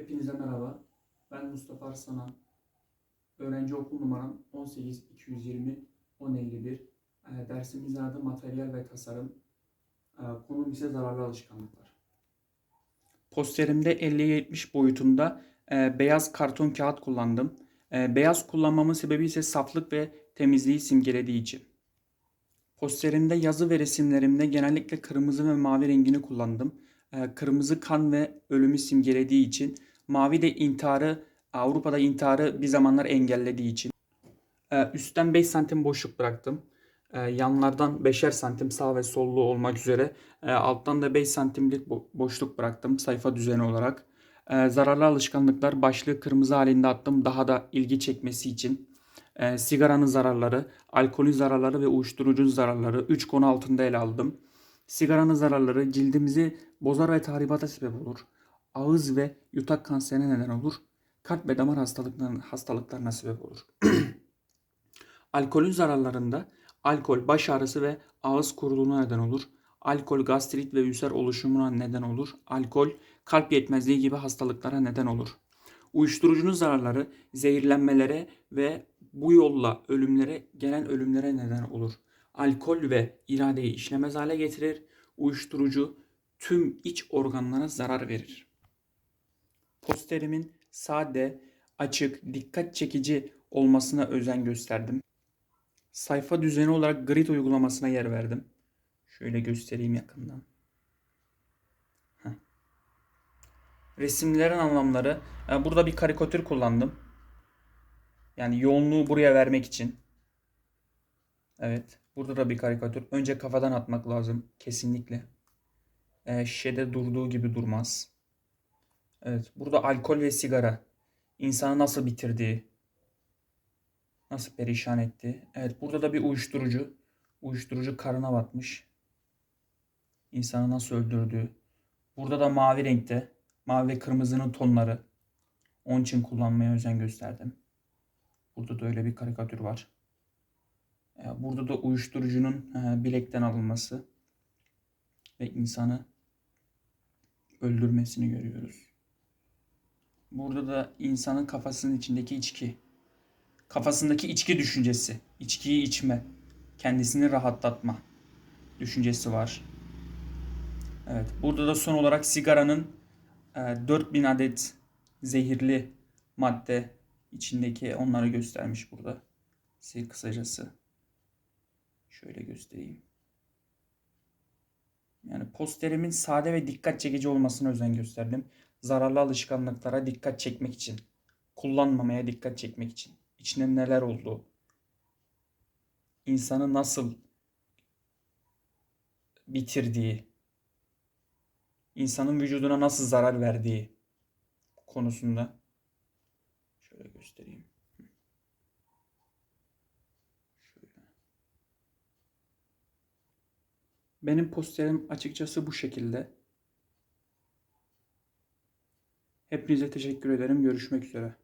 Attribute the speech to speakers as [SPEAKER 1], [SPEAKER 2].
[SPEAKER 1] Hepinize merhaba. Ben Mustafa Arslan. Öğrenci okul numaram 18 220 1051. Ee, Dersimizin adı materyal ve tasarım. Ee, Konum ise zararlı alışkanlıklar. Posterimde 50'ye 70 boyutunda e, beyaz karton kağıt kullandım. E, beyaz kullanmamın sebebi ise saflık ve temizliği simgelediği için. Posterimde yazı ve resimlerimde genellikle kırmızı ve mavi rengini kullandım. Ee, Kırmızı kan ve ölümü simgelediği için, mavi de intiharı, Avrupa'da intiharı bir zamanlar engellediği için. Ee, Üstten 5 santim boşluk bıraktım. Ee, Yanlardan 5'er santim sağ ve sollu olmak üzere. Ee, Alttan da 5 santimlik bo- boşluk bıraktım sayfa düzeni olarak. Ee, Zararlı alışkanlıklar başlığı kırmızı halinde attım daha da ilgi çekmesi için. Ee, Sigaranın zararları, alkolün zararları ve uyuşturucunun zararları 3 konu altında ele aldım. Sigaranın zararları cildimizi bozar ve tahribata sebep olur. Ağız ve yutak kanserine neden olur. Kalp ve damar hastalıklarına, hastalıklarına sebep olur. Alkolün zararlarında alkol baş ağrısı ve ağız kuruluğuna neden olur. Alkol gastrit ve ülser oluşumuna neden olur. Alkol kalp yetmezliği gibi hastalıklara neden olur. Uyuşturucunun zararları zehirlenmelere ve bu yolla ölümlere gelen ölümlere neden olur. Alkol ve iradeyi işlemez hale getirir. Uyuşturucu tüm iç organlara zarar verir. Posterimin sade, açık, dikkat çekici olmasına özen gösterdim. Sayfa düzeni olarak grid uygulamasına yer verdim. Şöyle göstereyim yakından. Heh. Resimlerin anlamları. e, Burada bir karikatür kullandım. Yani yoğunluğu buraya vermek için. Evet. Burada da bir karikatür. Önce kafadan atmak lazım. Kesinlikle. E, şişede durduğu gibi durmaz. Evet. Burada alkol ve sigara. İnsanı nasıl bitirdiği. Nasıl perişan etti. Evet. Burada da bir uyuşturucu. Uyuşturucu karına batmış. İnsanı nasıl öldürdüğü. Burada da mavi renkte. Mavi ve kırmızının tonları. Onun için kullanmaya özen gösterdim. Burada da öyle bir karikatür var. E, Burada da uyuşturucunun e, bilekten alınması ve insanı öldürmesini görüyoruz. Burada da insanın kafasının içindeki içki. Kafasındaki içki düşüncesi. İçkiyi içme. Kendisini rahatlatma düşüncesi var. Evet. Burada da son olarak sigaranın e, 4000 adet zehirli madde içindeki onları göstermiş burada. Size kısacası. Şöyle göstereyim. Yani posterimin sade ve dikkat çekici olmasına özen gösterdim. Zararlı alışkanlıklara dikkat çekmek için. Kullanmamaya dikkat çekmek için. İçinde neler olduğu. insanı nasıl bitirdiği. insanın vücuduna nasıl zarar verdiği konusunda. Şöyle göstereyim. Şöyle. Benim posterim açıkçası bu şekilde. Hepinize teşekkür ederim. Görüşmek üzere.